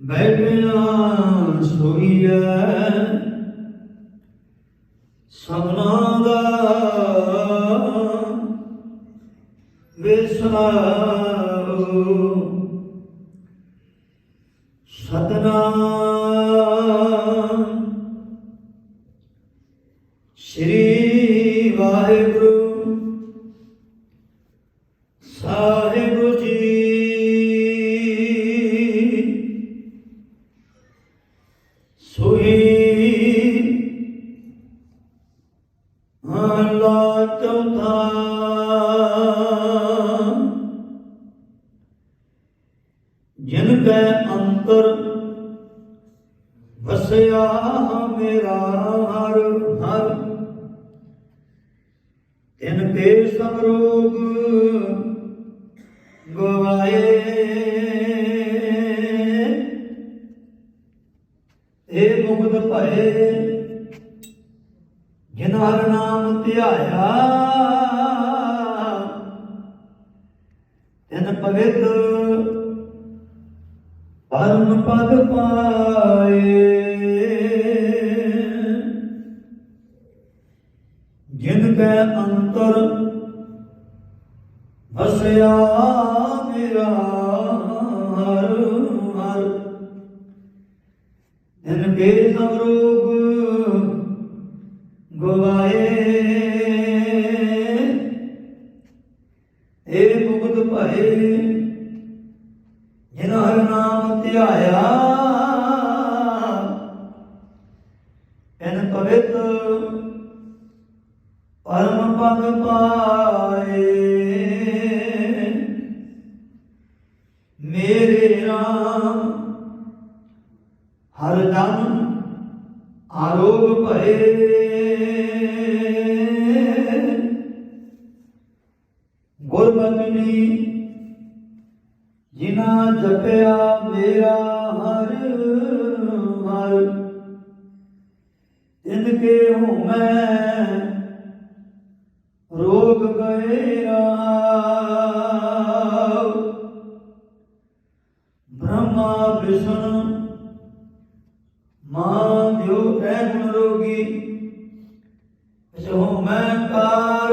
ਬੈਠਿਆ ਸੋਈਐ ਸਭਨਾ ਦਾ ਵਿਸਰਾਉ ਸਤਨਾਮ। ਸ੍ਰੀ ਵਾਹਿਗੁਰੂ। ਆਲਾ ਚੌਥਾ। ਜਿਨ ਕੈ ਅੰਤਰ ਵਸਿਆ ਮੇਰਾ ਹਰ ਹਰ, ਤਿਨ ਕੇ ਸਭ ਰੋਗ ਗਵਾਏ। ਏ ਮੁਕਤ ਭਏ ਜਿਨ ਹਰ ਧਿਆਇਆ ਤਿਨ ਪਵਿੱਤ ਪਰਮ ਪਦ ਪਾਏ। ਜਿਨ ਕੈ ਅੰਤਰ ਵਸਿਆ ਮੇਰਾ ਹਰ ਹਰ। ਤਿਨ ਕੇ ਸਭ ਰੋਗ ਗਵਾਏ ਭਏ ਜਿਨ ਹਰ ਨਾਮ ਧਿਆਇਆ। ਐਨ ਪਵਿੱਤ ਪਰਮ ਪਦ ਪਾਏ। ਮੇਰੇ ਰਾਮ ਹਰ ਜਨ ਆਰੋਗ ਭਏ ਗੁਰਬਖਨੀ ਜਿਨਾ ਜਪਿਆ ਮੇਰਾ ਹਰ ਹਰ, ਤਿਨ ਕੇ ਹੂੰ ਮੈਂ ਰੋਗ ਗਏ ਰਾਵ ਬ੍ਰਹਮਾ ਵਿਸ਼ਨ ਮਾਂ ਦਿਓ ਰਹਿਣ ਰੋਗੀ ਜੋ ਮੈਂ ਕਾਰ।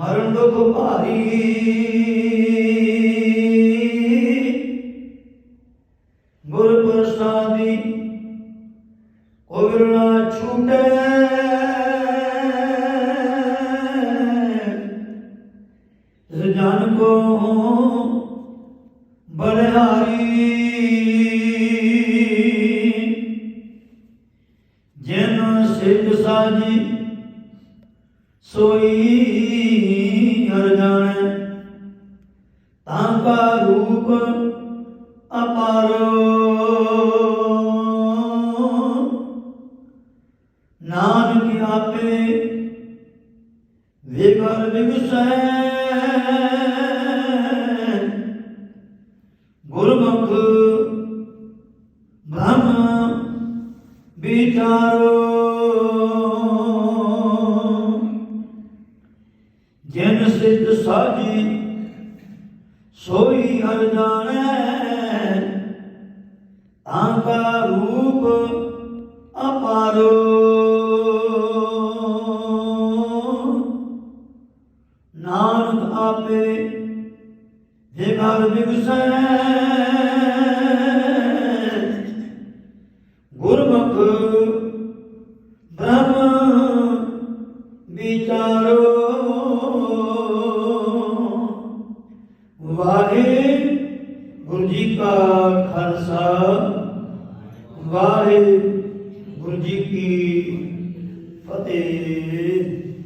ਮਰਨ ਦੁਖ ਭਾਰੀ ਨਾਨਕ ਆਪੇ ਵਿਗਰ ਵਿਗਸੈ ਗੁਰਮੁਖ ਬ੍ਰਹਮ ਵਿਚਾਰੋ। ਜਿਨ ਸਿੱਧ ਸਾਜੀ ਸੋਈ ਹਰ ਜਾਣੈ ਤਾਂ ਰੂਪ ਅਪਾਰੋ। ਪਾਵੇ ਹੇ ਘਰ ਬਿਗਸੈ ਗੁਰਮੁਖ ਬ੍ਰਹਮ ਵਿਚਾਰੋ। ਵਾਹਿਗੁਰੂ ਜੀ ਕਾ ਖਾਲਸਾ, ਵਾਹਿਗੁਰੂ ਜੀ ਕੀ ਫਤਿਹ।